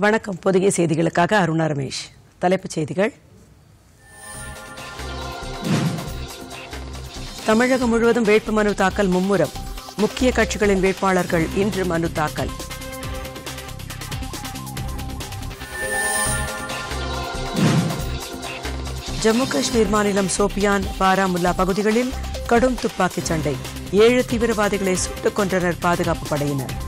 வணக்கம். புதிய செய்திகளுக்காக அருணா ரமேஷ் தலைப்புச் செய்திகள். தமிழகம் முழுவதும் வேட்புமனு தாக்கல் மும்முரம். முக்கிய கட்சிகளின் வேட்பாளர்கள் இன்று மனு தாக்கல். ஜம்மு காஷ்மீர் மாநிலம் சோபியான் பாராமுல்லா பகுதிகளில் கடும் துப்பாக்கிச் சண்டை. ஏழு தீவிரவாதிகளை சுட்டுக் கொன்றனர் பாதுகாப்பு படையினர்.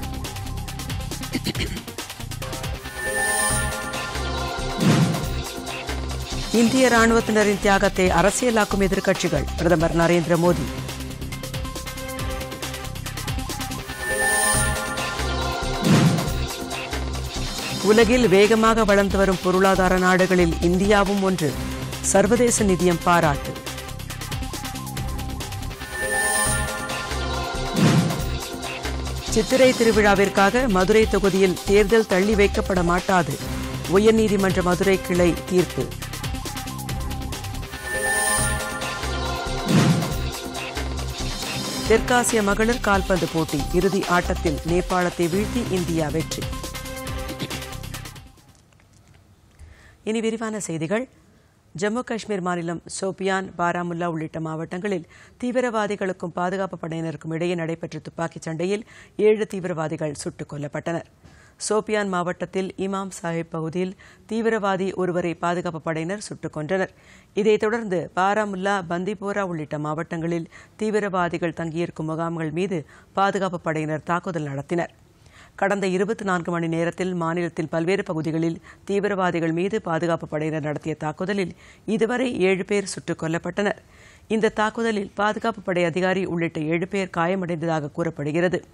இந்திய ராணுவத்தினரின் தியாகத்தை அரசியலாக்கும் எதிர்க்கட்சிகள் பிரதமர் நரேந்திர மோடி. உலகில் வேகமாக வளர்ந்து வரும் பொருளாதார நாடுகளில் இந்தியாவும் ஒன்று சர்வதேச நிதியம் பாராட்டு. சித்திரை திருவிழாவிற்காக மதுரை தொகுதியில் தேர்தல் தள்ளி வைக்கப்பட மாட்டாது. உயர்நீதிமன்ற மதுரை கிளை தீர்ப்பு. தெற்காசிய மகளிர் கால்பந்து போட்டி இறுதி ஆட்டத்தில் நேபாளத்தை வீழ்த்தி இந்தியா வெற்றி. இனி விரிவான செய்திகள். ஜம்மு காஷ்மீர் மாநிலம் சோபியான் பாராமுல்லா உள்ளிட்ட மாவட்டங்களில் தீவிரவாதிகளுக்கும் பாதுகாப்பு படையினருக்கும் இடையே நடைபெற்ற துப்பாக்கிச் சண்டையில் ஏழு தீவிரவாதிகள் சுட்டுக் கொல்லப்பட்டனர். சோபியான் மாவட்டத்தில் இமாம் சாஹிப் பகுதியில் தீவிரவாதி ஒருவரை பாதுகாப்பு படையினர் சுட்டுக் கொன்றனர். இதைத் தொடர்ந்து பாராமுல்லா பந்திபோரா உள்ளிட்ட மாவட்டங்களில் தீவிரவாதிகள் தங்கியிருக்கும் முகாம்கள் மீது பாதுகாப்பு படையினர் தாக்குதல் நடத்தினர். கடந்த இருபத்தி நான்கு மணி நேரத்தில் மாநிலத்தில் பல்வேறு பகுதிகளில் தீவிரவாதிகள் மீது பாதுகாப்பு படையினர் நடத்திய தாக்குதலில் இதுவரை ஏழு பேர் சுட்டுக் கொல்லப்பட்டனர். இந்த தாக்குதலில் பாதுகாப்பு படை அதிகாரி உள்ளிட்ட ஏழு பேர் காயமடைந்ததாக கூறப்படுகிறது.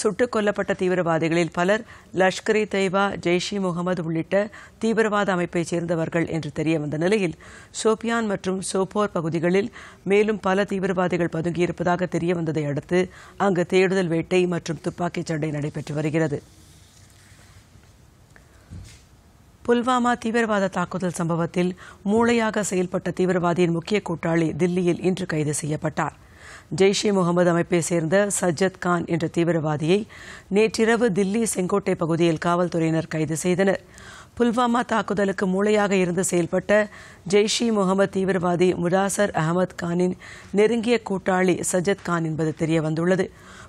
சுட்டுக் கொல்லப்பட்ட தீவிரவாதிகளில் பலர் லஷ்கர் இ தொய்பா ஜெய்ஷ் இ முகமது உள்ளிட்ட தீவிரவாத அமைப்பைச் சேர்ந்தவர்கள் என்று தெரியவந்த நிலையில் சோபியான் மற்றும் சோபோர் பகுதிகளில் மேலும் பல தீவிரவாதிகள் பதுங்கியிருப்பதாக தெரியவந்ததை அடுத்து அங்கு தேடுதல் வேட்டை மற்றும் துப்பாக்கிச் சண்டை நடைபெற்று வருகிறது. புல்வாமா தீவிரவாத தாக்குதல் சம்பவத்தில் மூளையாக செயல்பட்ட தீவிரவாதியின் முக்கிய கூட்டாளி தில்லியில் இன்று கைது செய்யப்பட்டார். ஜெய்ஷ் இ முகமது அமைப்பை சேர்ந்த சஜ்ஜத் கான் என்ற தீவிரவாதியை நேற்றிரவு தில்லி செங்கோட்டை பகுதியில் காவல்துறையினர் கைது செய்தனர். புல்வாமா தாக்குதலுக்கு மூளையாக இருந்து செயல்பட்ட ஜெய்ஷ் இ முகமது தீவிரவாதி முடாசர் அகமது கானின் நெருங்கிய கூட்டாளி சஜ்ஜத் கான் என்பது தெரியவந்துள்ளது.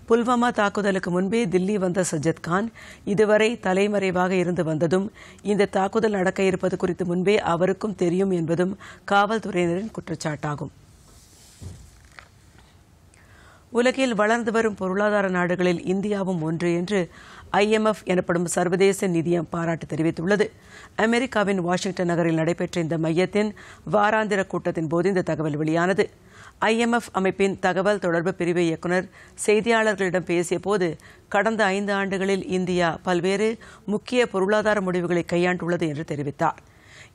புல்வாமா தாக்குதலுக்கு முன்பே தில்லி வந்த சஜ்ஜத் கான் இதுவரை தலைமறைவாக இருந்து வந்ததும் இந்த தாக்குதல் நடக்க இருப்பது குறித்து முன்பே அவருக்கும் தெரியும் என்பதும் காவல்துறையினரின் குற்றச்சாட்டாகும். உலகில் வளர்ந்து வரும் பொருளாதார நாடுகளில் இந்தியாவும் ஒன்று என்று ஐஎம்எஃப் எனப்படும் சர்வதேச நிதியம் பாராட்டு தெரிவித்துள்ளது. அமெரிக்காவின் வாஷிங்டன் நகரில் நடைபெற்ற இந்த மையத்தின் வாராந்திர கூட்டத்தின் போது இந்த தகவல் வெளியானது. ஐஎம்எஃப் அமைப்பின் தகவல் தொடர்பு பிரிவு இயக்குநர் செய்தியாளர்களிடம் பேசியபோது கடந்த ஐந்து ஆண்டுகளில் இந்தியா பல்வேறு முக்கிய பொருளாதார முடிவுகளை கையாண்டுள்ளது என்று தெரிவித்தார்.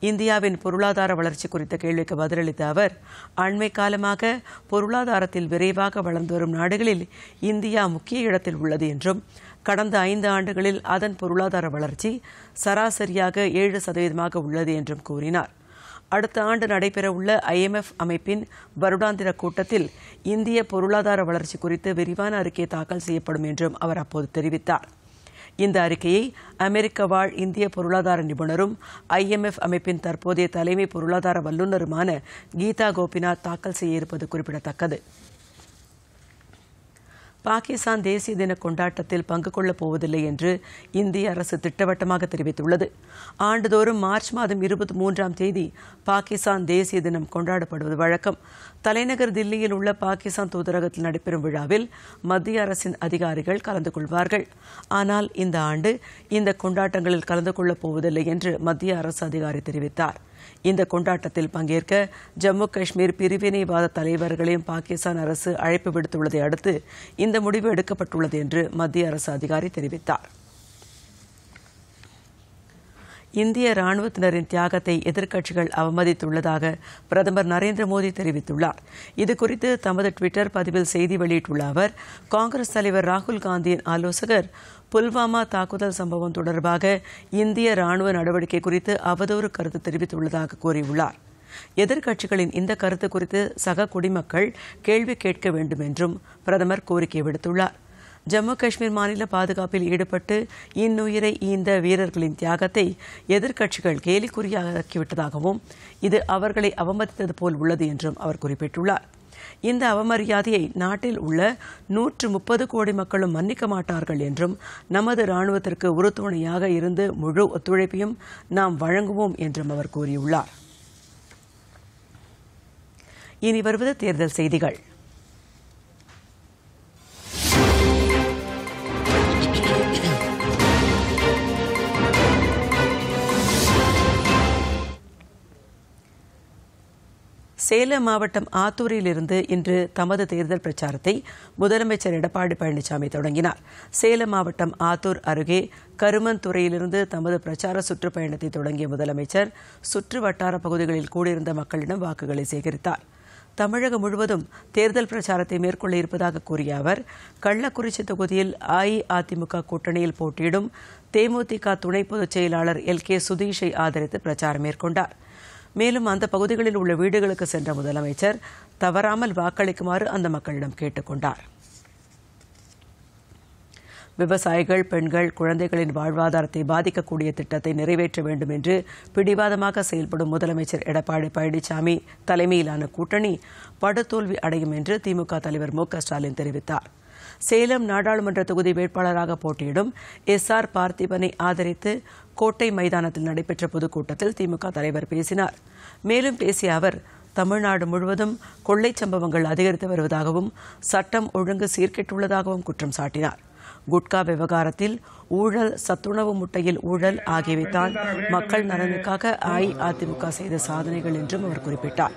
இந்தியாவின் பொருளாதார வளர்ச்சி குறித்த கேள்விக்கு பதிலளித்த அவர் அண்மை காலமாக பொருளாதாரத்தில் விரைவாக வளர்ந்து வரும் நாடுகளில் இந்தியா முக்கிய இடத்தில் உள்ளது என்றும் கடந்த ஐந்து ஆண்டுகளில் அதன் பொருளாதார வளர்ச்சி சராசரியாக ஏழு சதவீதமாக உள்ளது என்றும் கூறினார். அடுத்த ஆண்டு நடைபெறவுள்ள ஐஎம்எஃப் அமைப்பின் வருடாந்திர கூட்டத்தில் இந்திய பொருளாதார வளர்ச்சி குறித்து விரிவான அறிக்கை தாக்கல் செய்யப்படும் என்றும் அவர் அப்போது தெரிவித்தார். இந்த அறிக்கையை அமெரிக்க வாழ் இந்திய பொருளாதார நிபுணரும் ஐஎம்எஃப் அமைப்பின் தற்போதைய தலைமை பொருளாதார வல்லுநருமான கீதா கோபிநாத் தாக்கல் செய்ய இருப்பது குறிப்பிடத்தக்கது. பாகிஸ்தான் தேசிய தின கொண்டாட்டத்தில் பங்கு கொள்ளப் போவதில்லை என்று இந்திய அரசு திட்டவட்டமாக தெரிவித்துள்ளது. ஆண்டுதோறும் மார்ச் மாதம் இருபத்தி மூன்றாம் தேதி பாகிஸ்தான் தேசிய தினம் கொண்டாடப்படுவது வழக்கம். தலைநகர் தில்லியில் உள்ள பாகிஸ்தான் தூதரகத்தில் நடைபெறும் விழாவில் மத்திய அரசின் அதிகாரிகள் கலந்து கொள்வார்கள். ஆனால் இந்த ஆண்டு இந்த கொண்டாட்டங்களில் கலந்து கொள்ளப் போவதில்லை என்று மத்திய அரசு அதிகாரி தெரிவித்தார். இந்த கொண்டாட்டத்தில் பங்கேற்க ஜம்மு காஷ்மீர் பிரிவினைவாத தலைவர்களையும் பாகிஸ்தான் அரசு அழைப்பு விடுத்துள்ளதை அடுத்து இந்த முடிவு எடுக்கப்பட்டுள்ளது என்று மத்திய அரசு அதிகாரி தெரிவித்தார். இந்திய ராணுவத்தினரின் தியாகத்தை எதிர்க்கட்சிகள் அவமதித்துள்ளதாக பிரதமர் நரேந்திர மோடி தெரிவித்துள்ளார். இதுகுறித்து தமது டுவிட்டர் பதிவில் செய்தி வெளியிட்டுள்ள அவர் காங்கிரஸ் தலைவர் ராகுல் காந்தியின் ஆலோசகர் புல்வாமா தாக்குதல் சம்பவம் தொடர்பாக இந்திய ராணுவ நடவடிக்கை குறித்து அவதூறு கருத்து தெரிவித்துள்ளதாக கூறியுள்ளார். எதிர்க்கட்சிகளின் இந்த கருத்து குறித்து சக குடிமக்கள் கேள்வி கேட்க வேண்டும் என்றும் பிரதமர் கோரிக்கை விடுத்துள்ளார். ஜம்மு காஷ்மீர் மாநில பாதுகாப்பில் ஈடுபட்டு இன்னுயிரை ஈந்த வீரர்களின் தியாகத்தை எதிர்க்கட்சிகள் கேலிக்குறியாக்கிவிட்டதாகவும் இது அவர்களை அவமதித்தது போல் உள்ளது என்றும் அவர் குறிப்பிட்டுள்ளார். இந்த அவமரியாதையை நாட்டில் உள்ள நூற்று முப்பது கோடி மக்களும் மன்னிக்க மாட்டார்கள் என்றும் நமது ராணுவத்திற்கு உறுதுணையாக இருந்து முழு ஒத்துழைப்பையும் நாம் வழங்குவோம் என்றும் அவர் கூறியுள்ளார். இனி வருவது தேர்தல் செய்திகள். சேலம் மாவட்டம் ஆத்தூரிலிருந்து இன்று தமது தேர்தல் பிரச்சாரத்தை முதலமைச்சர் எடப்பாடி பழனிசாமி தொடங்கினார். சேலம் மாவட்டம் ஆத்தூர் அருகே கருமன்துறையிலிருந்து தமது பிரச்சார சுற்றுப்பயணத்தை தொடங்கிய முதலமைச்சர் சுற்று வட்டார பகுதிகளில் கூடியிருந்த மக்களிடம் வாக்குகளை சேகரித்தார். தமிழகம் முழுவதும் தேர்தல் பிரச்சாரத்தை மேற்கொள்ள இருப்பதாக கூறிய அவர் கள்ளக்குறிச்சி தொகுதியில் அஇஅதிமுக கூட்டணியில் போட்டியிடும் தேமுதிக துணை பொதுச் செயலாளர் எல் கே சுதீஷை ஆதரித்து பிரச்சாரம் மேற்கொண்டார். மேலும் அந்த பகுதிகளில் உள்ள வீடுகளுக்கு சென்ற முதலமைச்சர் தவறாமல் வாக்களிக்குமாறு அந்த மக்களிடம் கேட்டுக் கொண்டார். விவசாயிகள் பெண்கள் குழந்தைகளின் வாழ்வாதாரத்தை பாதிக்கக்கூடிய திட்டத்தை நிறைவேற்ற வேண்டும் என்று பிடிவாதமாக செயல்படும் முதலமைச்சர் எடப்பாடி பழனிசாமி தலைமையிலான கூட்டணி படுதோல்வி அடையும் என்று திமுக தலைவர் மு ஸ்டாலின் தெரிவித்தார். சேலம் நாடாளுமன்ற தொகுதி வேட்பாளராக போட்டியிடும் எஸ் ஆர் பார்த்திபனை ஆதரித்து கோட்டை மைதானத்தில் நடைபெற்ற பொதுக்கூட்டத்தில் திமுக தலைவர் பேசினார். மேலும் பேசிய அவர் தமிழ்நாடு முழுவதும் கொள்ளை சம்பவங்கள் அதிகரித்து வருவதாகவும் சட்டம் ஒழுங்கு சீர்கெட்டுள்ளதாகவும் குற்றம் சாட்டினார். குட்கா விவகாரத்தில் ஊழல் சத்துணவு முட்டையில் ஊழல் ஆகியவைதான் மக்கள் நலனுக்காக அஇஅதிமுக செய்த சாதனைகள் என்றும் அவர் குறிப்பிட்டார்.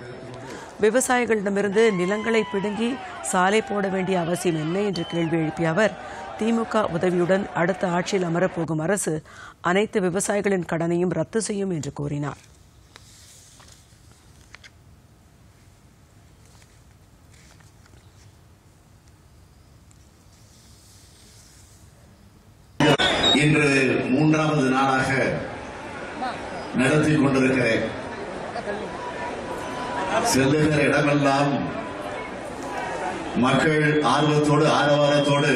விவசாயிகளிடமிருந்து நிலங்களை பிடுங்கி சாலை போட வேண்டிய அவசியம் என்ன என்று கேள்வி எழுப்பிய அவர் திமுக உதவியுடன் அடுத்த ஆட்சியில் அமரப்போகும் அரசு அனைத்து விவசாயிகளின் கடனையும் ரத்து செய்யும் என்று கூறினார். இன்று மூன்றாவது நாளாக நடத்தி கொண்டிருக்கிறேன் செல்லுகிற இடமெல்லாம் மக்கள் ஆர்வத்தோடு ஆரவாரத்தோடு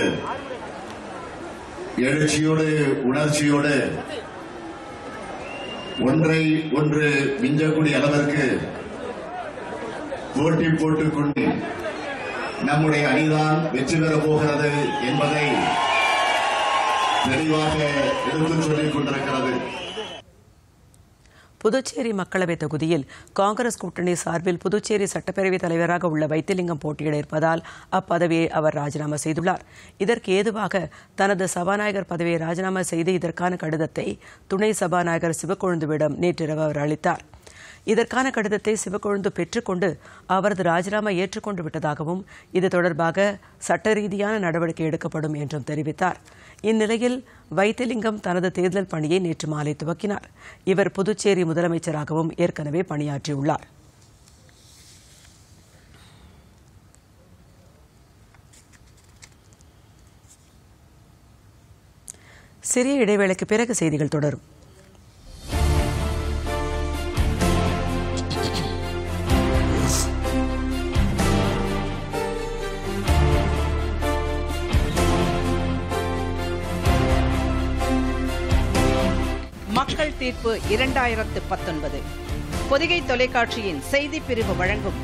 எழுச்சியோடு உணர்ச்சியோடு ஒன்றை ஒன்று மிஞ்சக்கூடிய அளவிற்கு போட்டி போட்டுக் கொண்டு நம்முடைய அணிதான் வெற்றி பெறப் போகிறது என்பதை தெளிவாக எடுத்துச் சொல்லிக் கொண்டிருக்கிறது. புதுச்சேரி மக்களவைத் தொகுதியில் காங்கிரஸ் கூட்டணி சார்பில் புதுச்சேரி சட்டப்பேரவைத் தலைவராக உள்ள வைத்திலிங்கம் போட்டியிட இருப்பதால் அப்பதவியை அவர் ராஜினாமா செய்துள்ளார். இதற்கு ஏதுவாக தனது சபாநாயகர் பதவியை ராஜினாமா செய்து இதற்கான கடிதத்தை துணை சபாநாயகர் சிவக்கொழுந்துவிடம் நேற்றிரவு அவர் அளித்தார். இதற்கான கடிதத்தை சிவக்கொழுந்து பெற்றுக்கொண்டு அவரது ராஜினாமா ஏற்றுக்கொண்டு விட்டதாகவும் இது தொடர்பாக சட்ட ரீதியான நடவடிக்கை எடுக்கப்படும் என்றும் தெரிவித்தார். இந்நிலையில் வைத்திலிங்கம் தனது தேர்தல் பணியை நேற்று மாலை துவக்கினார். இவர் புதுச்சேரி முதலமைச்சராகவும் ஏற்கனவே பணியாற்றியுள்ளார். சிறிய இடைவேளைக்கு பிறகு செய்திகள் தொடரும். இரண்டாயிரத்து பத்தொன்பது. பொதிகை தொலைக்காட்சியின் செய்தி பிரிவு வழங்கும்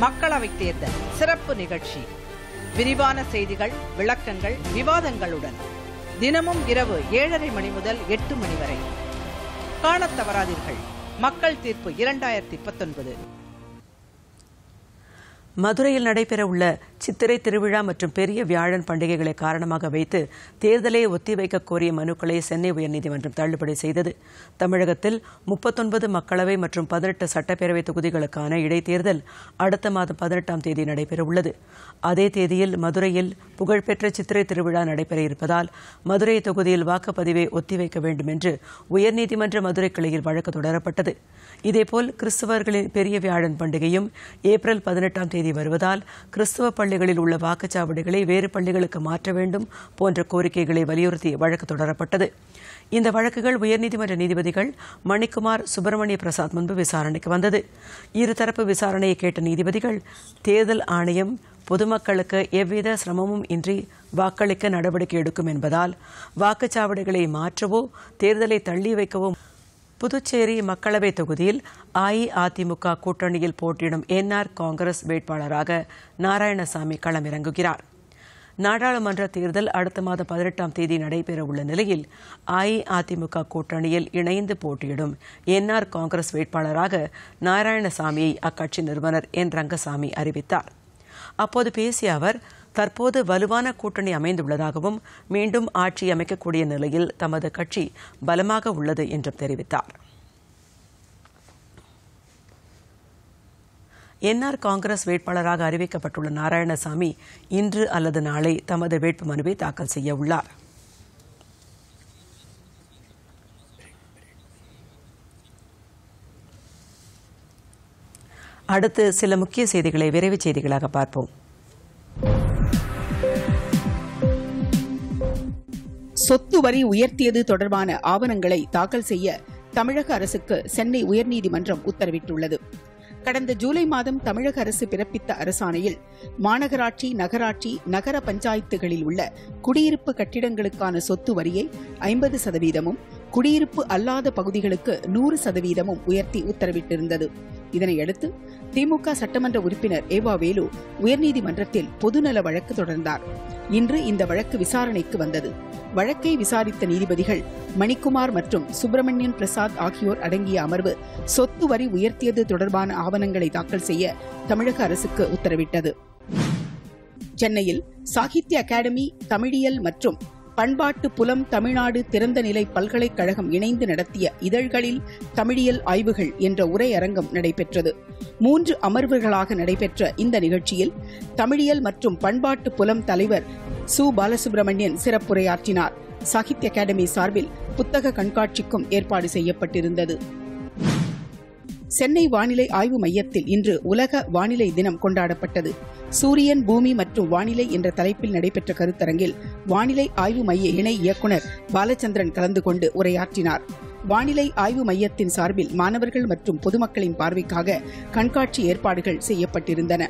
மக்களவைத் தேர்தல் சிறப்பு நிகழ்ச்சி. விரிவான செய்திகள் விளக்கங்கள் விவாதங்களுடன் தினமும் இரவு ஏழரை மணி முதல் எட்டு மணி வரை. காணத் தவறாதீர்கள். மக்கள் தீர்ப்பு இரண்டாயிரத்தி பத்தொன்பது. மதுரையில் நடைபெறவுள்ள சித்திரை திருவிழா மற்றும் பெரிய வியாழன் பண்டிகைகளை காரணமாக வைத்து தேர்தலை ஒத்திவைக்க கோரிய மனுக்களை சென்னை உயர்நீதிமன்றம் தள்ளுபடி செய்தது. தமிழகத்தில் முப்பத்தொன்பது மக்களவை மற்றும் பதினெட்டு சட்டப்பேரவை தொகுதிகளுக்கான இடைத்தேர்தல் அடுத்த மாதம் பதினெட்டாம் தேதி நடைபெறவுள்ளது. அதே தேதியில் மதுரையில் புகழ்பெற்ற சித்திரை திருவிழா நடைபெற இருப்பதால் மதுரை தொகுதியில் வாக்குப்பதிவை ஒத்திவைக்க வேண்டும் என்று உயர்நீதிமன்ற மதுரை கிளையில் வழக்கு தொடரப்பட்டது. இதேபோல் கிறிஸ்தவர்களின் பெரிய வியாழன் பண்டிகையும் ஏப்ரல் பதினெட்டாம் தேதி வருவதால் கிறிஸ்தவ பள்ளிகளில் உள்ள வாக்குச்சாவடிகளை வேறு பள்ளிகளுக்கு மாற்ற வேண்டும் போன்ற கோரிக்கைகளை வலியுறுத்தி வழக்கு தொடரப்பட்டது. இந்த வழக்குகள் உயர்நீதிமன்ற நீதிபதிகள் மணிக்குமார் சுப்பிரமணிய பிரசாத் முன்பு விசாரணைக்கு வந்தது. இருதரப்பு விசாரணையை கேட்ட நீதிபதிகள் தேர்தல் ஆணையம் பொதுமக்களுக்கு எவ்வித சிரமமும் இன்றி வாக்களிக்க நடவடிக்கை எடுக்கும் என்பதால் வாக்குச்சாவடிகளை மாற்றவோ தேர்தலை தள்ளி வைக்கவோ புதுச்சேரி மக்களவை தொகுதியில் அஇஅதிமுக கூட்டணியில் போட்டியிடும் என்ஆர் காங்கிரஸ் வேட்பாளராக நாராயணசாமி களமிறங்குகிறார். நாடாளுமன்ற தேர்தல் அடுத்த மாதம் பதினெட்டாம் தேதி நடைபெறவுள்ள நிலையில் அஇஅதிமுக கூட்டணியில் இணைந்து போட்டியிடும் என்ஆர் காங்கிரஸ் வேட்பாளராக நாராயணசாமியை அக்கட்சி நிறுவனர் என் ரங்கசாமி அறிவித்தார். அப்போது பேசிய அவர் தற்போது வலுவான கூட்டணி அமைந்துள்ளதாகவும் மீண்டும் ஆட்சி அமைக்கக்கூடிய நிலையில் தமது கட்சி பலமாக உள்ளது என்றும் தெரிவித்தார். என்ஆர் காங்கிரஸ் வேட்பாளராக அறிவிக்கப்பட்டுள்ள நாராயணசாமி இன்று அல்லது நாளை தமது வேட்பு மனுவை தாக்கல் செய்ய உள்ளார். அடுத்து சில முக்கிய செய்திகளை விரைவு செய்திகளாக பார்ப்போம். சொத்து வரி உயர்த்தியது தொடர்பான ஆவணங்களை தாக்கல் செய்ய தமிழக அரசுக்கு சென்னை உயர்நீதிமன்றம் உத்தரவிட்டுள்ளது. கடந்த ஜூலை மாதம் தமிழக அரசு பிறப்பித்த அரசாணையில் மாநகராட்சி நகராட்சி நகர பஞ்சாயத்துகளில் உள்ள குடியிருப்பு கட்டிடங்களுக்கான சொத்து வரியை ஐம்பது சதவீதமும் குடியிருப்பு அல்லாத பகுதிகளுக்கு நூறு சதவீதமும் உயர்த்தி உத்தரவிட்டிருந்தது. இதனையடுத்து திமுக சட்டமன்ற உறுப்பினர் ஏவா வேலு உயர்நீதிமன்றத்தில் பொதுநல வழக்கு தொடர்ந்தார். இன்று இந்த வழக்கு விசாரணைக்கு வந்தது. வழக்கை விசாரித்த நீதிபதிகள் மணிக்குமார் மற்றும் சுப்பிரமணியன் பிரசாத் ஆகியோர் அடங்கிய அமர்வு சொத்து வரி உயர்த்தியது தொடர்பான ஆவணங்களை தாக்கல் செய்ய தமிழக அரசுக்கு உத்தரவிட்டது. சென்னையில் சாகித்ய அகாடமி தமிழியல் மற்றும் பண்பாட்டு புலம் தமிழ்நாடு திறந்தநிலை பல்கலைக்கழகம் இணைந்து நடத்திய இதழ்களில் தமிழியல் ஆய்வுகள் என்ற உரையரங்கம் நடைபெற்றது. மூன்று அமர்வுகளாக நடைபெற்ற இந்த நிகழ்ச்சியில் தமிழியல் மற்றும் பண்பாட்டு புலம் தலைவர் சு. பாலசுப்ரமணியன் சிறப்புரையாற்றினார். சாகித்ய அகாடமி சார்பில் புத்தக கண்காட்சிக்கும் ஏற்பாடு செய்யப்பட்டிருந்தது. சென்னை வானிலை ஆய்வு மையத்தில் இன்று உலக வானிலை தினம் கொண்டாடப்பட்டது. சூரியன் பூமி மற்றும் வானிலை என்ற தலைப்பில் நடைபெற்ற கருத்தரங்கில் வானிலை ஆய்வு மைய இணை இயக்குநர் பாலச்சந்திரன் கலந்து கொண்டு உரையாற்றினார். வானிலை ஆய்வு மையத்தின் சார்பில் மாணவர்கள் மற்றும் பொதுமக்களின் பார்வைக்காக கண்காட்சி ஏற்பாடுகள் செய்யப்பட்டிருந்தன.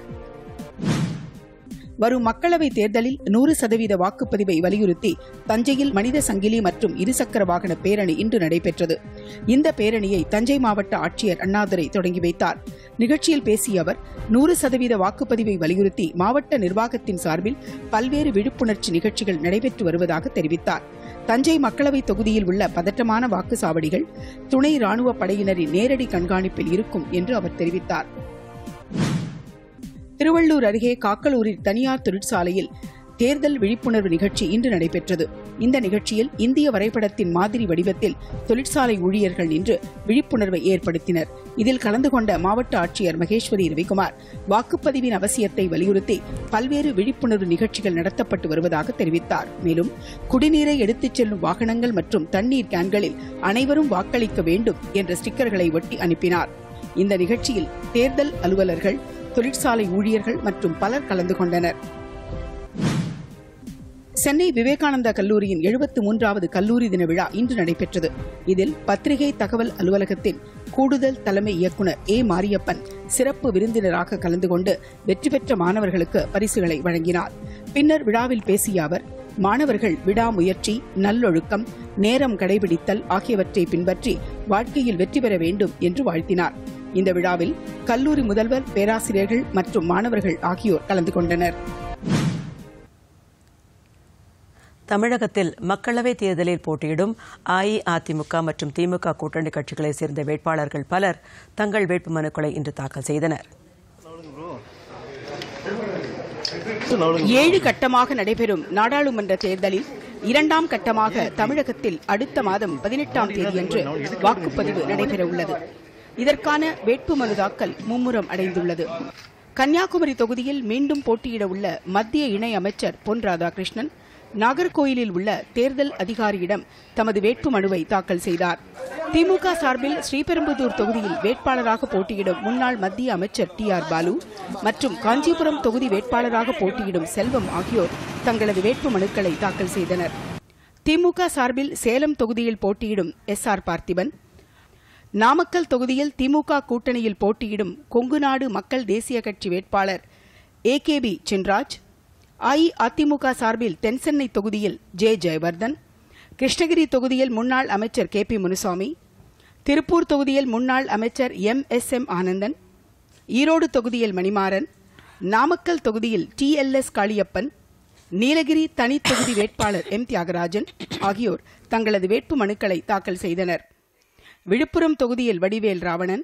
வரும் மக்களவைத் தேர்தலில் நூறு சதவீத வாக்குப்பதிவை வலியுறுத்தி தஞ்சையில் மனித சங்கிலி மற்றும் இருசக்கர வாகன பேரணி இன்று நடைபெற்றது. இந்த பேரணியை தஞ்சை மாவட்ட ஆட்சியர் அண்ணாதுரை தொடங்கி வைத்தார். நிகழ்ச்சியில் பேசிய அவர் நூறு சதவீத வாக்குப்பதிவை வலியுறுத்தி மாவட்ட நிர்வாகத்தின் சார்பில் பல்வேறு விழிப்புணர்ச்சி நிகழ்ச்சிகள் நடைபெற்று வருவதாக தெரிவித்தார். தஞ்சை மக்களவைத் தொகுதியில் உள்ள பதற்றமான வாக்குச்சாவடிகள் துணை ராணுவ படையினரின் நேரடி கண்காணிப்பில் இருக்கும் என்று அவர் தெரிவித்தார். திருவள்ளூர் அருகே காக்கலூரில் தனியார் தொழிற்சாலையில் தேர்தல் விழிப்புணர்வு நிகழ்ச்சி இன்று நடைபெற்றது. இந்த நிகழ்ச்சியில் இந்திய வரைபடத்தின் மாதிரி வடிவத்தில் தொழிற்சாலை ஊழியர்கள் நின்று விழிப்புணர்வை ஏற்படுத்தினர். இதில் கலந்து கொண்ட மாவட்ட ஆட்சியர் மகேஸ்வரி ரவிக்குமார் வாக்குப்பதிவின் அவசியத்தை வலியுறுத்தி பல்வேறு விழிப்புணர்வு நிகழ்ச்சிகள் நடத்தப்பட்டு வருவதாக தெரிவித்தார். மேலும் குடிநீரை எடுத்துச் செல்லும் வாகனங்கள் மற்றும் தண்ணீர் கேன்களில் அனைவரும் வாக்களிக்க வேண்டும் என்ற ஸ்டிக்கர்களை ஒட்டி அனுப்பினார். இந்த நிகழ்ச்சியில் தேர்தல் அலுவலர்கள் தொழிற்சாலை ஊழியர்கள் மற்றும் பலர் கலந்து கொண்டனர். சென்னை விவேகானந்தா கல்லூரியின் எழுபத்து மூன்றாவது கல்லூரி தின விழா இன்று நடைபெற்றது. இதில் பத்திரிகை தகவல் அலுவலகத்தின் கூடுதல் தலைமை இயக்குநர் ஏ மாரியப்பன் சிறப்பு விருந்தினராக கலந்து கொண்டு வெற்றி பெற்ற மாணவர்களுக்கு பரிசுகளை வழங்கினார். பின்னர் விழாவில் பேசிய அவர் மாணவர்கள் விடாமுயற்சி நல்லொழுக்கம் நேரம் கடைபிடித்தல் ஆகியவற்றை பின்பற்றி வாழ்க்கையில் வெற்றி பெற வேண்டும் என்று வாழ்த்தினார். இந்த விழாவில் கல்லூரி முதல்வர் பேராசிரியர்கள் மற்றும் மாணவர்கள் ஆகியோர் கலந்து கொண்டனர். தமிழகத்தில் மக்களவைத் தேர்தலில் போட்டியிடும் அஇஅதிமுக மற்றும் திமுக கூட்டணி கட்சிகளைச் சேர்ந்த வேட்பாளர்கள் பலர் தங்கள் வேட்புமனுக்களை இன்று தாக்கல் செய்தனர். ஏழு கட்டமாக நடைபெறும் நாடாளுமன்ற தேர்தலில் இரண்டாம் கட்டமாக தமிழகத்தில் அடுத்த மாதம் பதினெட்டாம் தேதியன்று வாக்குப்பதிவு நடைபெறவுள்ளது. இதற்கான வேட்புமனு தாக்கல் மும்முரம் அடைந்துள்ளது. கன்னியாகுமரி தொகுதியில் மீண்டும் போட்டியிட உள்ள மத்திய இணை அமைச்சர் பொன் ராதாகிருஷ்ணன் நாகர்கோயிலில் உள்ள தேர்தல் அதிகாரியிடம் தமது வேட்புமனுவை தாக்கல் செய்தார். திமுக சார்பில் ஸ்ரீபெரும்புதூர் தொகுதியில் வேட்பாளராக போட்டியிடும் முன்னாள் மத்திய அமைச்சர் டி ஆர் பாலு மற்றும் காஞ்சிபுரம் தொகுதி வேட்பாளராக போட்டியிடும் செல்வம் ஆகியோர் தங்களது வேட்புமனுக்களை தாக்கல் செய்தனர். திமுக சார்பில் சேலம் தொகுதியில் போட்டியிடும் எஸ் ஆர் பார்த்திபன் நாமக்கல் தொகுதியில் திமுக கூட்டணியில் போட்டியிடும் கொங்குநாடு மக்கள் தேசிய கட்சி வேட்பாளர் ஏகேபி சின்ராஜ் அஇஅதிமுக சார்பில் தென்சென்னை தொகுதியில் ஜே ஜெயவர்தன் கிருஷ்ணகிரி தொகுதியில் முன்னாள் அமைச்சர் கே பி முனுசாமி திருப்பூர் தொகுதியில் முன்னாள் அமைச்சர் M S M Anandan Erode தொகுதியில் மணிமாறன் நாமக்கல் தொகுதியில் T L S Kaliyappan Nilgiri தனி தொகுதி வேட்பாளர் எம் தியாகராஜன் ஆகியோர் தங்களது வேட்பு மனுக்களை தாக்கல் செய்தனர். விழுப்புரம் தொகுதியில் வடிவேல் ராவணன்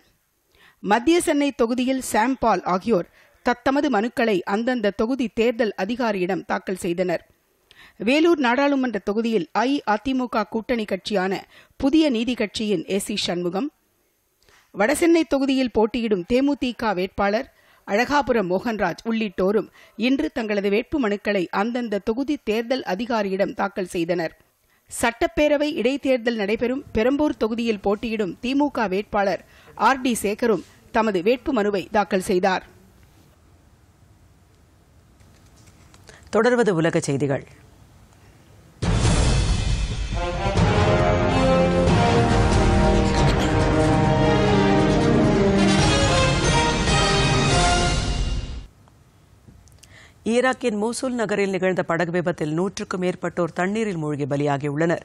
மத்திய சென்னை தொகுதியில் சாம் பால் ஆகியோர் தத்தமது மனுக்களை அந்தந்த தொகுதி தேர்தல் அதிகாரியிடம் தாக்கல் செய்தனர். வேலூர் நாடாளுமன்ற தொகுதியில் அஇஅதிமுக கூட்டணி கட்சியான புதிய நீதி கட்சியின் ஏ சி சண்முகம் வடசென்னை தொகுதியில் போட்டியிடும் தேமுதிக வேட்பாளர் அழகாபுரம் மோகன்ராஜ் உள்ளிட்டோரும் இன்று தங்களது வேட்பு மனுக்களை அந்தந்த தொகுதி தேர்தல் அதிகாரியிடம் தாக்கல் செய்தனர். சட்டப்பேரவை இடைத்தேர்தல் நடைபெறும் பெரம்பூர் தொகுதியில் போட்டியிடும் திமுக வேட்பாளர் ஆர் டி சேகரும் தமது வேட்பு மனுவை தாக்கல் செய்தார். தொடர்வது உலக செய்திகள். ஈராக்கின் மூசூல் நகரில் நிகழ்ந்த படகு விபத்தில் நூற்றுக்கும் மேற்பட்டோர் தண்ணீரில் மூழ்கி பலியாகியுள்ளனர்.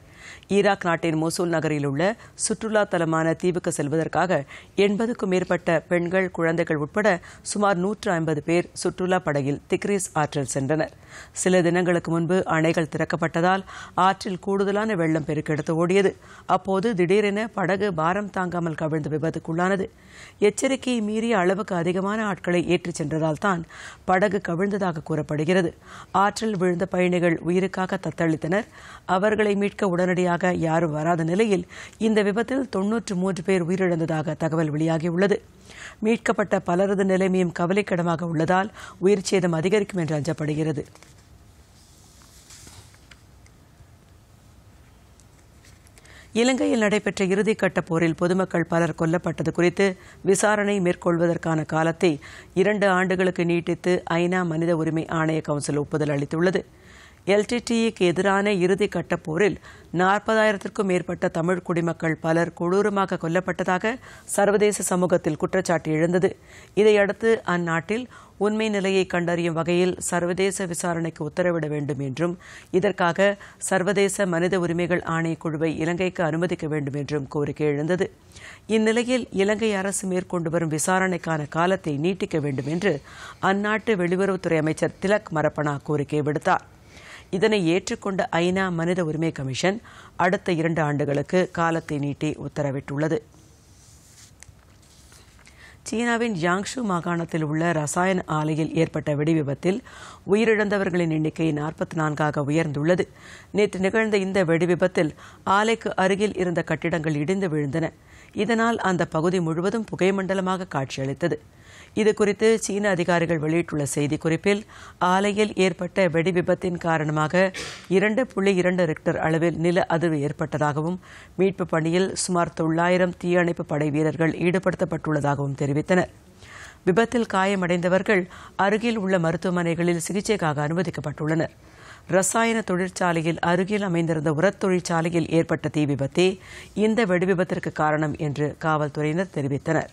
ஈராக் நாட்டின் மூசூல் நகரில் உள்ள சுற்றுலா தலமான தீவுக்கு செல்வதற்காக எண்பதுக்கும் மேற்பட்ட பெண்கள் குழந்தைகள் உட்பட சுமார் நூற்று ஐம்பது பேர் சுற்றுலா படகில் திக்ரீஸ் ஆற்றில் சென்றனர். சில தினங்களுக்கு முன்பு அணைகள் திறக்கப்பட்டதால் ஆற்றில் கூடுதலான வெள்ளம் பெருக்கெடுத்து ஓடியது. அப்போது திடீரென படகு பாரம் தாங்காமல் கவிழ்ந்து விபத்துக்குள்ளானது. எச்சரிக்கையை மீறிய அளவுக்கு அதிகமான ஆட்களை ஏற்றிச் சென்றதால் தான் படகு கவிழ்ந்ததாக கூறப்படுகிறது. ஆற்றில் விழுந்த பயணிகள் உயிருக்காக தத்தளித்தனர். அவர்களை மீட்க உடனடியாக யாரும் வராத நிலையில் இந்த விபத்தில் தொன்னூற்று மூன்று பேர் உயிரிழந்ததாக தகவல் வெளியாகியுள்ளது. மீட்கப்பட்ட பலரது நிலைமையும் கவலைக்கிடமாக உள்ளதால் உயிர் சேதம் அதிகரிக்கும் என்று அஞ்சப்படுகிறது. இலங்கையில் நடைபெற்ற இறுதிக்கட்ட போரில் பொதுமக்கள் பலர் கொல்லப்பட்டது குறித்து விசாரணை மேற்கொள்வதற்கான காலத்தை இரண்டு ஆண்டுகளுக்கு நீட்டித்து ஐநா மனித உரிமை ஆணைய கவுன்சில் ஒப்புதல் அளித்துள்ளது. எல்டிடிஇக்கு எதிரான இறுதிக்கட்ட போரில் நாற்பதாயிரத்திற்கும் மேற்பட்ட தமிழ் குடிமக்கள் பலர் கொடூரமாக கொல்லப்பட்டதாக சர்வதேச சமூகத்தில் குற்றச்சாட்டு எழுந்தது. இதையடுத்து அந்நாட்டில் உண்மை நிலையை கண்டறியும் வகையில் சர்வதேச விசாரணைக்கு உத்தரவிட வேண்டும் என்றும் இதற்காக சர்வதேச மனித உரிமைகள் ஆணைக்குழுவை இலங்கைக்கு அனுமதிக்க வேண்டும் என்றும் கோரிக்கை எழுந்தது. இந்நிலையில் இலங்கை அரசு மேற்கொண்டு வரும் விசாரணைக்கான காலத்தை நீட்டிக்க வேண்டும் என்று அந்நாட்டு வெளியுறவுத்துறை அமைச்சர் திலக் மரப்பனா கோரிக்கை விடுத்தார். இதனை ஏற்றுக்கொண்ட ஐநா மனித உரிமை கமிஷன் அடுத்த இரண்டு ஆண்டுகளுக்கு காலத்தை நீட்டி உத்தரவிட்டுள்ளது. சீனாவின் யாங்ஷு மாகாணத்தில் உள்ள ரசாயன ஆலையில் ஏற்பட்ட வெடிவிபத்தில் உயிரிழந்தவர்களின் எண்ணிக்கை நாற்பத்தி நான்காக உயர்ந்துள்ளது. நேற்று நிகழ்ந்த இந்த வெடிவிபத்தில் ஆலைக்கு அருகில் இருந்த கட்டிடங்கள் இடிந்து விழுந்தன. இதனால் அந்த பகுதி முழுவதும் புகைமண்டலமாக காட்சியளித்தது. இதுகுறித்து சீன அதிகாரிகள் வெளியிட்டுள்ள செய்திக்குறிப்பில் ஆலையில் ஏற்பட்ட வெடி விபத்தின் காரணமாக இரண்டு புள்ளி இரண்டு ரிக்டர் அளவில் நில அதிர்வு ஏற்பட்டதாகவும் மீட்பு பணியில் சுமார் தொள்ளாயிரம் தீயணைப்பு படை வீரர்கள் ஈடுபடுத்தப்பட்டுள்ளதாகவும் தெரிவித்தனர். விபத்தில் காயமடைந்தவர்கள் அருகில் உள்ள மருத்துவமனைகளில் சிகிச்சைக்காக அனுமதிக்கப்பட்டுள்ளனர். ரசாயன தொழிற்சாலையில் அருகில் அமைந்திருந்த உரத் தொழிற்சாலையில் ஏற்பட்ட தீ விபத்தே இந்த வெடிவிபத்திற்கு காரணம் என்று காவல்துறையினர் தெரிவித்தனர்.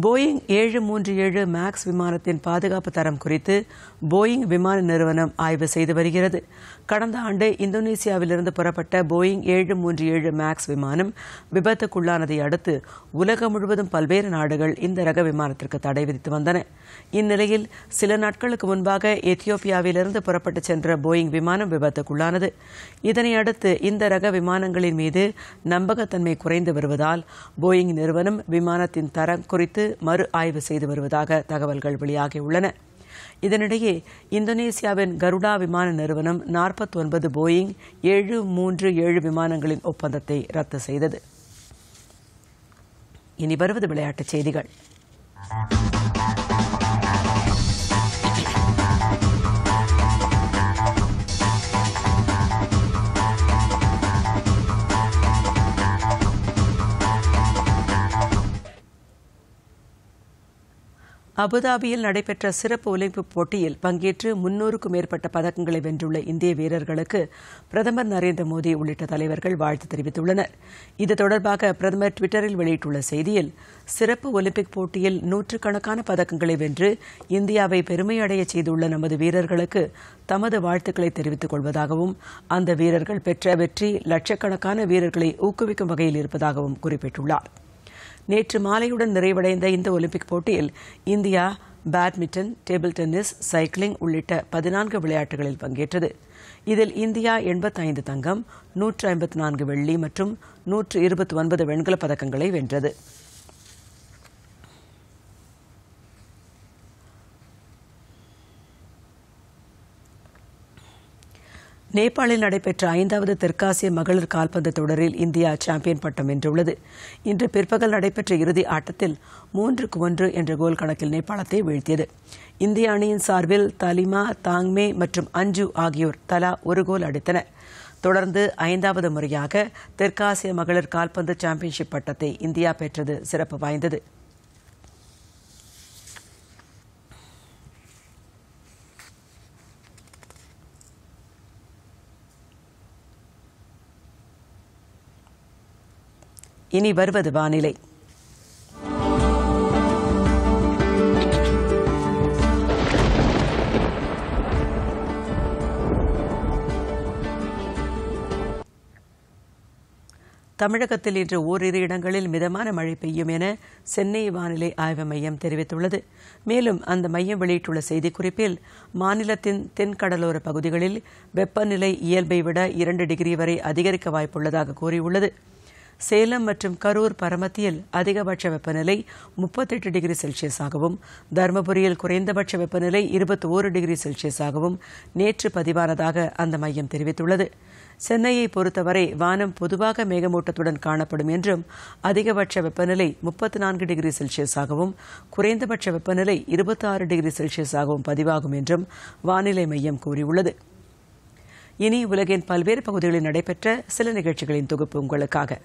போயிங் ஏழு மூன்று ஏழு மேக்ஸ் விமானத்தின் பாதுகாப்பு தரம் குறித்து போயிங் விமான நிறுவனம் ஆய்வு செய்து வருகிறது. கடந்த ஆண்டு இந்தோனேசியாவிலிருந்து புறப்பட்ட போயிங் ஏழு மூன்று ஏழு மேக்ஸ் விமானம் விபத்துக்குள்ளானதை அடுத்து உலகம் முழுவதும் பல்வேறு நாடுகள் இந்த ரக விமானத்திற்கு தடை விதித்து வந்தன. இந்நிலையில் சில நாட்களுக்கு முன்பாக எத்தியோப்பியாவிலிருந்து புறப்பட்டு சென்ற போயிங் விமானம் விபத்துக்குள்ளானது. இதனை அடுத்து இந்த ரக விமானங்களின் மீது நம்பகத்தன்மை குறைந்து வருவதால் போயிங் நிறுவனம் விமானத்தின் தரம் குறித்து மறு ஆய்வு செய்து வருவதாக தகவல்கள் வெளியாகியுள்ளன. இதனிடையே இந்தோனேசியாவின் கருடா விமான நிறுவனம் நாற்பத்தி ஒன்பது போயிங் ஏழு மூன்று ஏழு விமானங்களின் ஒப்பந்தத்தை ரத்து செய்தது. இனி வருவது விளையாட்டுச் செய்திகள். அபுதாபியில் நடைபெற்ற சிறப்பு ஒலிம்பிக் போட்டியில் பங்கேற்று முன்னூறுக்கும் மேற்பட்ட பதக்கங்களை வென்றுள்ள இந்திய வீரர்களுக்கு பிரதமர் நரேந்திர மோடி உள்ளிட்ட தலைவர்கள் வாழ்த்து தெரிவித்துள்ளனர். இது தொடர்பாக பிரதமர் டுவிட்டரில் வெளியிட்டுள்ள செய்தியில் சிறப்பு ஒலிம்பிக் போட்டியில் நூற்றுக்கணக்கான பதக்கங்களை வென்று இந்தியாவை பெருமையடைய செய்துள்ள நமது வீரர்களுக்கு தமது வாழ்த்துக்களை தெரிவித்துக் கொள்வதாகவும் அந்த வீரர்கள் பெற்ற வெற்றி லட்சக்கணக்கான வீரர்களை ஊக்குவிக்கும் வகையில் இருப்பதாகவும் குறிப்பிட்டுள்ளார். நேற்று மாலையுடன் நிறைவடைந்த இந்த ஒலிம்பிக் போட்டியில் India badminton table tennis cycling உள்ளிட்ட பதினான்கு விளையாட்டுகளில் பங்கேற்றது. இதில் இந்தியா எண்பத்தைந்து தங்கம் நூற்று ஐம்பத்தி நான்கு வெள்ளி மற்றும் நூற்று இருபத்தி ஒன்பது வெண்கலப் பதக்கங்களை வென்றது. நேபாளில் நடைபெற்ற ஐந்தாவது தெற்காசிய மகளிர் கால்பந்து தொடரில் இந்தியா சாம்பியன் பட்டம் வென்றுள்ளது. இன்று பிற்பகல் நடைபெற்ற இறுதி ஆட்டத்தில் மூன்றுக்கு ஒன்று என்ற கோல் கணக்கில் நேபாளத்தை வீழ்த்தியது. இந்திய அணியின் சார்பில் தலிமா தாங்மே மற்றும் அஞ்சு ஆகியோர் தலா ஒரு கோல் அடித்தனர் தொடர்ந்து ஐந்தாவது முறையாக தெற்காசிய மகளிர் கால்பந்து சாம்பியன்ஷிப் பட்டத்தை இந்தியா பெற்றது சிறப்பு வாய்ந்தது. இனி வருவது வானிலை. தமிழகத்தில் இன்று ஓரிரு இடங்களில் மிதமான மழை பெய்யும் என சென்னை வானிலை ஆய்வு மையம் தெரிவித்துள்ளது. மேலும் அந்த மையம் வெளியிட்டுள்ள செய்திக்குறிப்பில் மாநிலத்தின் தென்கடலோர பகுதிகளில் வெப்பநிலை இயல்பை விட இரண்டு டிகிரி வரை அதிகரிக்க வாய்ப்புள்ளதாக கூறியுள்ளது. சேலம் மற்றும் கரூர் பரமத்தியில் அதிகபட்ச வெப்பநிலை முப்பத்தெட்டு டிகிரி செல்சியஸாகவும் தருமபுரியில் குறைந்தபட்ச வெப்பநிலை இருபத்தி ஓரு டிகிரி செல்சியஸாகவும் நேற்று பதிவானதாக அந்த மையம் தெரிவித்துள்ளது. சென்னையை பொறுத்தவரை வானம் பொதுவாக மேகமூட்டத்துடன் காணப்படும் என்றும் அதிகபட்ச வெப்பநிலை முப்பத்தி நான்கு டிகிரி செல்சியஸாகவும் குறைந்தபட்ச வெப்பநிலை இருபத்தி ஆறு டிகிரி செல்சியஸாகவும் பதிவாகும் என்றும் வானிலை மையம் கூறியுள்ளது. இனி உலகின் பல்வேறு பகுதிகளில் நடைபெற்ற சில நிகழ்ச்சிகளின் தொகுப்பு உங்களுக்காக.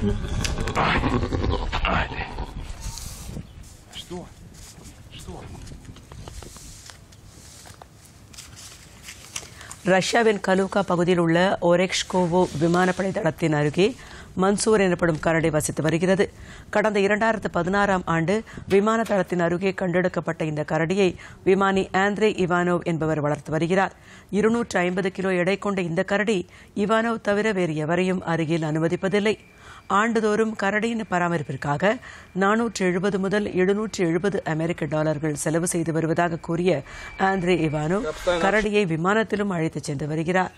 ரஷ்யாவின் கலூகா பகுதியில் உள்ள ஒரெக்ஷ்கோவோ விமானப்படை தளத்தின் அருகே மன்சூர் எனப்படும் கரடி வசித்து வருகிறது. கடந்த இரண்டாயிரத்து பதினாறாம் ஆண்டு விமான தளத்தின் அருகே கண்டெடுக்கப்பட்ட இந்த கரடியை விமானி ஆந்திரே இவானோவ் என்பவர் வளர்த்து வருகிறார். இருநூற்று ஐம்பது கிலோ எடை கொண்ட இந்த கரடி இவானோவ் தவிர வேறு எவரையும் அருகில் அனுமதிப்பதில்லை. ஆண்டுதோறும் கரடியின் பராமரிப்பிற்காக நானூற்று எழுபது முதல் எழுநூற்று எழுபது அமெரிக்க டாலர்கள் செலவு செய்து வருவதாக கூறிய ஆந்திரே இவானோ கரடியை விமானத்திலும் அழைத்துச் சென்று வருகிறார்.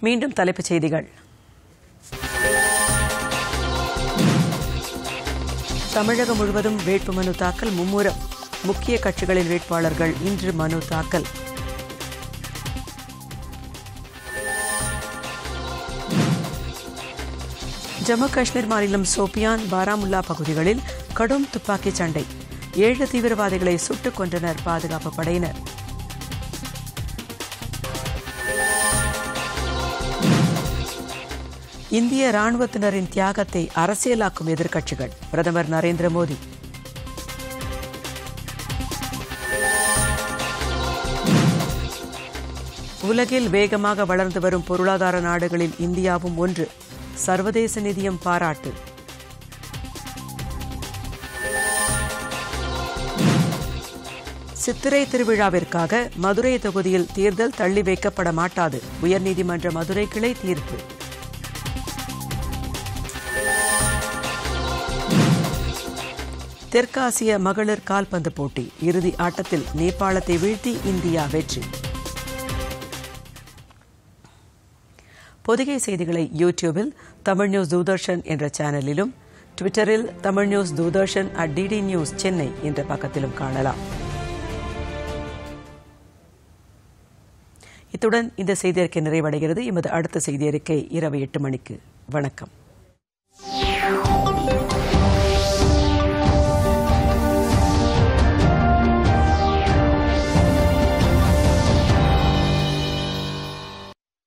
மீண்டும் தலைப்புச் செய்திகள். தமிழகம் முழுவதும் வேட்புமனு தாக்கல் மும்முரம். முக்கிய கட்சிகளின் வேட்பாளர்கள் இன்று மனு தாக்கல். ஜம்மு காஷ்மீர் மாநிலம் சோபியான் பாராமுல்லா பகுதிகளில் கடும் துப்பாக்கிச் சண்டை. ஏழு தீவிரவாதிகளை சுட்டுக் கொன்றனர் பாதுகாப்பு படையினர். இந்திய ராணுவத்தினரின் தியாகத்தை அரசியலாக்கும் எதிர்க்கட்சிகள். பிரதமர் நரேந்திர மோடி. உலகில் வேகமாக வளர்ந்து வரும் பொருளாதார நாடுகளில் இந்தியாவும் ஒன்று. சர்வதேச நிதியம் பாராட்டு. சித்திரை திருவிழாவிற்காக மதுரை தொகுதியில் தேர்தல் தள்ளி வைக்கப்பட மாட்டாது. உயர்நீதிமன்ற மதுரை கிளை தீர்ப்பு. தெற்காசிய மகளிர் கால்பந்து போட்டி. இறுதி ஆட்டத்தில் நேபாளத்தை வீழ்த்தி இந்தியா வெற்றி. பொதிகை செய்திகளை யூடியூபில் தமிழ் நியூஸ் தூர்தர்ஷன் என்ற சேனலிலும் ட்விட்டரில் Tamil news Doordarshan at DD news Chennai என்ற பக்கத்திலும் காணலாம். இத்துடன் இந்த செய்தியறிக்கை நிறைவடைகிறது. எமது அடுத்த செய்தியறிக்கை இரவு எட்டு மணிக்கு. வணக்கம்.